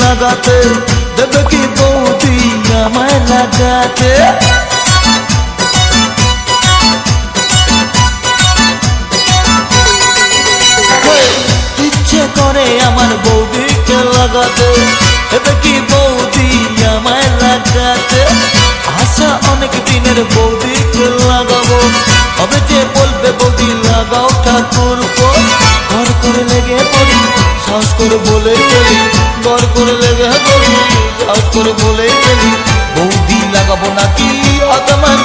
লাগাতে, দেবে কি বৌদি আমায় লাগাতে? ইচ্ছে করে আমার বৌদিকে লাগাতে, দেবে কি বৌদি আমায় লাগাতে? আশা অনেক দিনের বৌদিকে করে বলে চলি ঘর করে লেগে গরু করে বলে চলি। বৌদি লাগাবো নাকি আতামান্দি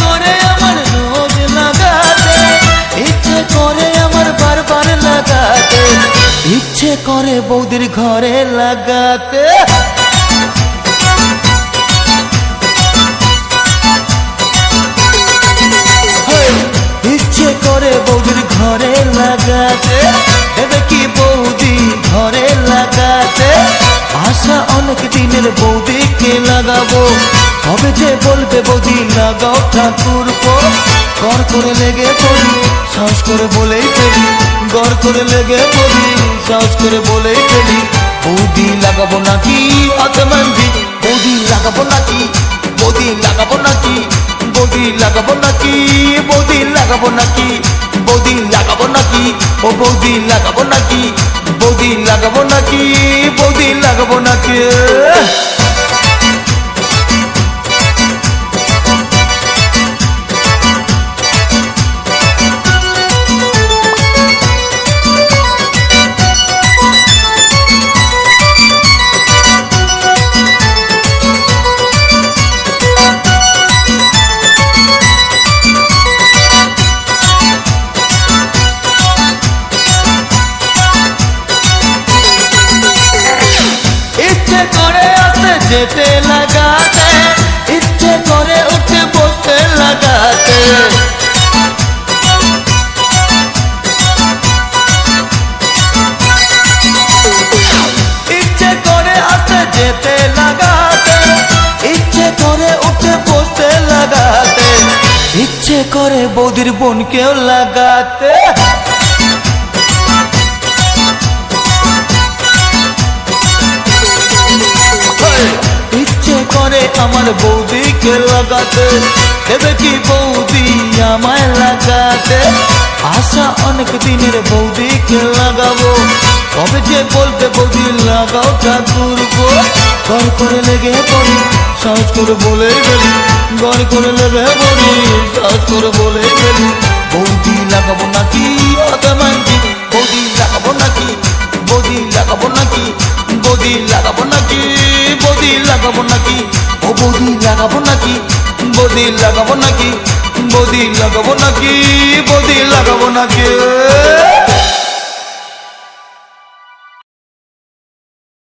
করে আমার ইচ্ছে করে বারবার লাগাতে, ইচ্ছে করে বৌদির ঘরে লাগাতে। ইচ্ছে করে বৌদির ঘরে লাগাতে, এবে কি বৌদি ঘরে লাগাতে? আশা অনেক দিনের বৌদিকে লাগাবো। হবে যে বলবে বৌদি লাগাও ঠাকুর কর করে লেগে পড়ি শ্বাস করে বলেই ফেলি। গড় করে লেগে পড়ি শ্বাস করে বলেই ফেলি। বৌদি লাগাবো নাকি আতমান্দি বৌদি লাগাবো নাকি? বৌদি লাগাবো নাকি? বৌদি লাগাবো নাকি? বৌদি লাগাবো নাকি? বৌদি লাগাবো নাকি? ও বৌদি লাগাবো নাকি? বৌদি লাগাবো নাকি? বৌদি লাগাবো নাকি? যেতে লাগাতে, ইচ্ছে করে উঠে বসতে লাগাতে। ইচ্ছে করে আসতে যেতে লাগাতে, ইচ্ছে করে উঠে বসতে লাগাতে। ইচ্ছে করে বৌদির বোনকেও লাগাতে আমার বৌদিকে লাগাতে। দেবে কি বৌদি আমায় লাগাতে? আশা অনেক দিনের বৌদিকে লাগাবো। কবে যে বলতে বৌদি, লাগাও ঠাকুর ঘর করে লেগে পড়ি সাজ করে বলে গেলি ঘর করে লেগে পড়ি সাজ করে বলে গেলি বৌদি লাগাবো নাকি আদামান্দি বৌদি লাগাবো নাকি? বৌদি লাগাবো নাকি? বৌদি লাগাবো নাকি? বৌদি লাগাবো নাকি? বৌদি লাগাবো নাকি? বৌদি লাগাবো নাকি? বৌদি লাগাবো নাকি? বৌদি লাগাবো নাকি?